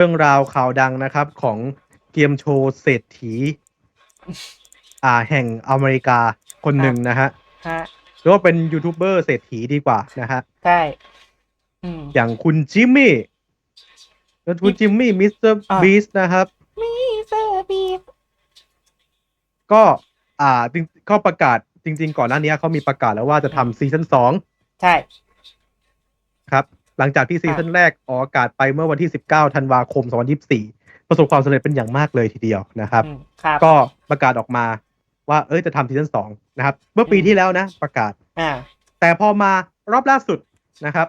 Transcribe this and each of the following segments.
รื่องราวข่าวดังนะครับ ของเกมโชว์เศรษฐี อ่าแห่งอเมริกาคนหนึ่งนะฮะฮะหรือว่าเป็นยูทูบเบอร์เศรษฐีดีกว่านะฮะใช่อืม อย่างคุณจิมมี่แล้วคุณจิมมี่มิสเตอร์อ่า บีสนะครับ มีเซอร์บีก็อ่าจริงเขาประกาศจริง ๆ ก่อนหน้านี้เขามีประกาศแล้วว่าจะทำซีซั่นสองใช่ ครับ หลังจากที่ซีซั่นแรกออกอากาศไปเมื่อวันที่ 19 ธันวาคม 2024 ประสบความสำเร็จเป็นอย่างมากเลยทีเดียวนะครับอืมครับก็ประกาศออกมาว่าเอ้ยจะทำซีซั่นสองนะครับ เมื่อปีที่แล้วนะ ประกาศอ่าแต่พอมารอบล่าสุดนะครับ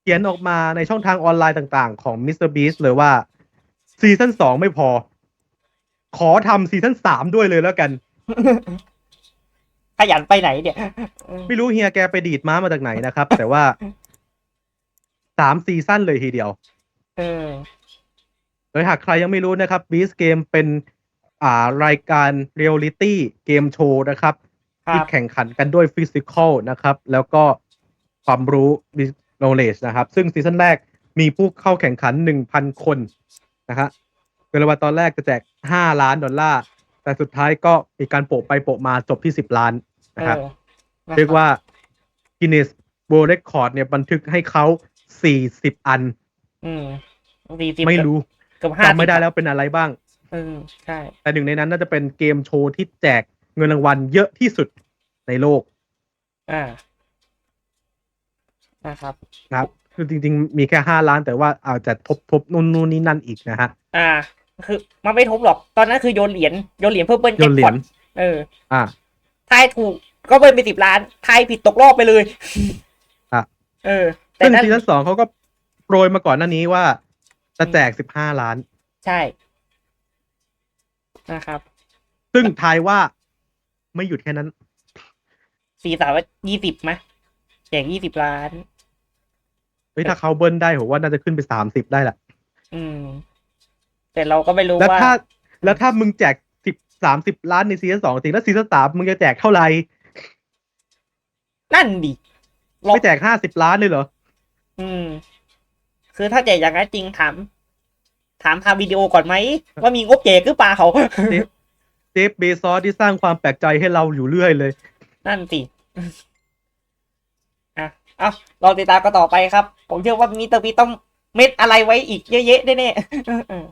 เขียนออกมาในช่องทางออนไลน์ต่างๆ ของ Mr. Beast เลยว่าซีซั่นสองไม่พอ ขอทำซีซั่นสามด้วยเลยแล้วกันขยันไปไหนเนี่ยอืมไม่รู้เฮียแกไปดีดม้ามาจากไหนนะครับ แต่ว่า สามซีซั่นเลยทีเดียวเออโดยหากใครยังไม่รู้นะครับ Beast Game เป็นอ่ารายการเรียลลิตี้เกมโชว์นะครับครัที่บแข่งขันกันด้วยฟิสิกอลนะครับ แล้วก็ความรู้ knowledge นะครับ ซึ่งซีซั่นแรกมีผู้เข้าแข่งขัน1,000คนนะฮะเงินรางวัลตอนแรกจะแจก5ล้านดอลลาร์ แต่สุดท้ายก็มีการโปะไปโปะมาจบที่10ล้านเอนะครับอนะคบเรียกว่า Guinness World Record เนี่ยบันทึกให้เขา 40อัน อืมสี่สิบไม่รู้เกือบห้าจำไม่ได้แล้วเป็นอะไรบ้างเออใช่ แต่หนึ่งในนั้นน่าจะเป็นเกมโชว์ที่แจกเงินรางวัลเยอะที่สุดในโลก อ่านะครับนะครับคือจริง ๆ มีแค่ห้าล้านแต่ว่าอาจจะทบทบนู่นนู่นนี่นั่นอีกนะฮะ อ่า คือมันไม่ทบหรอก ตอนนั้นคือโยนเหรียญโยนเหรียญเพื่อเบิ้ลโยแจ็คนเหรีพยอญตเออ อ่าทายถูกก็เบิ้ลไปสิบล้านทายผิดตกรอบไปเลย อะ เออแต่ ซึ่งนั้นซีซั่นสองเขาก็โปรยมาก่อนหน้านี้ว่า จะแจกสิบห้าล้าน ใช่นะครับ ซึ่งทายว่าไม่หยุดแค่นั้น สี่สามยี่สิบไหมแจกยี่สิบล้านเฮ้ยถ้าเขาเบิ้ลได้ผมว่าน่าจะขึ้นไปสามสิบได้แหละอืม แต่เราก็ไม่รู้แล้วว่า ถ้า แล้วถ้ามึงแจกสิบสามสิบล้านในซีซั่นสองจริงแล้วซีซั่นสามมึงจะแจกเท่าไหร่นั่นดิเราไม่แจกห้าสิบล้านเลยเหรอ อืม คือถ้าแจกอย่างนั้นจริงถาม ถามทางวิดีโอก่อนไหม ว่ามีงบแจกหรือเปล่า เจฟเบซอสที่สร้างความแปลกใจให้เราอยู่เรื่อยเลย นั่นสิ อะ เอาเราติดตามกันต่อไปครับ ผมเชื่อว่ามีเตอร์พีต้องเม็ดอะไรไว้อีกเยอะๆแน่ๆเออ